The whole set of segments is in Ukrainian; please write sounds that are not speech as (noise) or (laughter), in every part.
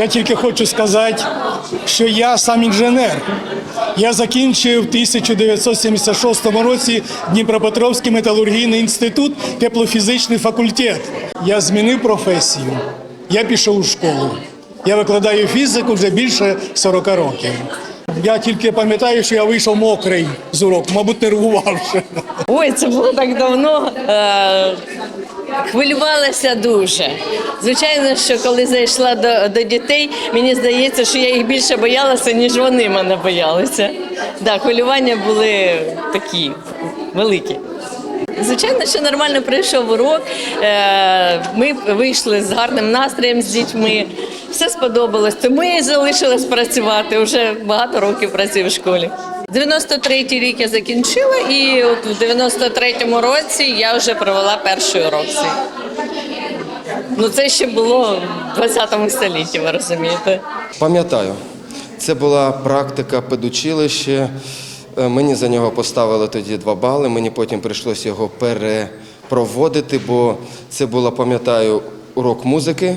Я тільки хочу сказати, що я сам інженер. Я закінчив в 1976 році Дніпропетровський металургійний інститут, теплофізичний факультет. Я змінив професію. Я пішов у школу. Я викладаю фізику вже більше 40 років. Я тільки пам'ятаю, що я вийшов мокрий з уроку, мабуть, нервувавши. Ой, це було так давно. Хвилювалася дуже. Звичайно, що коли зайшла до, до дітей, мені здається, що я їх більше боялася, ніж вони мене боялися. Да, хвилювання були такі великі. Звичайно, що нормально пройшов урок. Е, Ми вийшли з гарним настроєм з дітьми. Все сподобалось. Тому я і залишилась працювати. Вже багато років працюю в школі. 93-й рік я закінчила, і от в 93-му році я вже провела перший урок. Ну це ще було в 20 столітті, ви розумієте. Пам'ятаю, це була практика педучилище. Е, Мені за нього поставили тоді два бали. Мені потім прийшлося його перепроводити, бо це було, пам'ятаю, урок музики.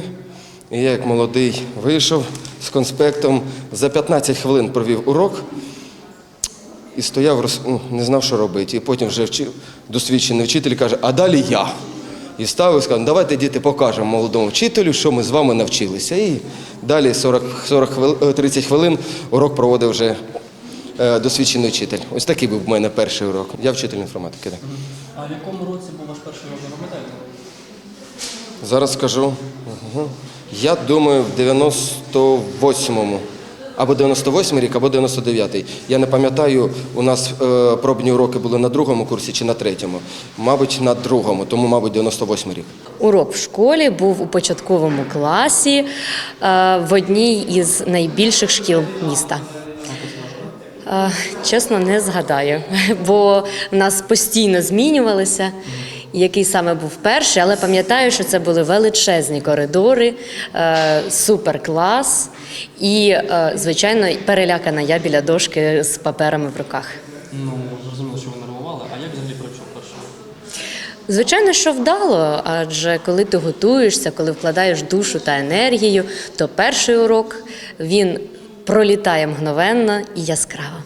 І я, як молодий, вийшов з конспектом. За 15 хвилин провів урок і стояв, роз- ну, не знав, що робити. І потім вже вчив, досвідчений вчитель каже, а далі я. І став і сказав, давайте діти покажемо молодому вчителю, що ми з вами навчилися. І далі 40, 40 хвил- е, 30 хвилин урок проводив вже е, досвідчений вчитель. Ось такий був в мене перший урок. Я вчитель інформатики. Так. А в якому році був ваш перший урок? Зараз скажу. Угу. Я думаю, в 98-му. Або 98 рік, або 99-й. Я не пам'ятаю, у нас е, пробні уроки були на другому курсі чи на третьому. Мабуть, на другому, тому, мабуть, 98 рік. Урок в школі був у початковому класі е, в одній із найбільших шкіл міста. Е, Чесно, не згадаю, (laughs) бо нас постійно змінювалися. Який саме був перший, але пам'ятаю, що це були величезні коридори, е, суперклас і, е, звичайно, перелякана я біля дошки з паперами в руках. Ну, зрозуміло, що ви нервували. А як взагалі пройшов перший? Звичайно, що вдало, адже коли ти готуєшся, коли вкладаєш душу та енергію, то перший урок він пролітає мгновенно і яскраво.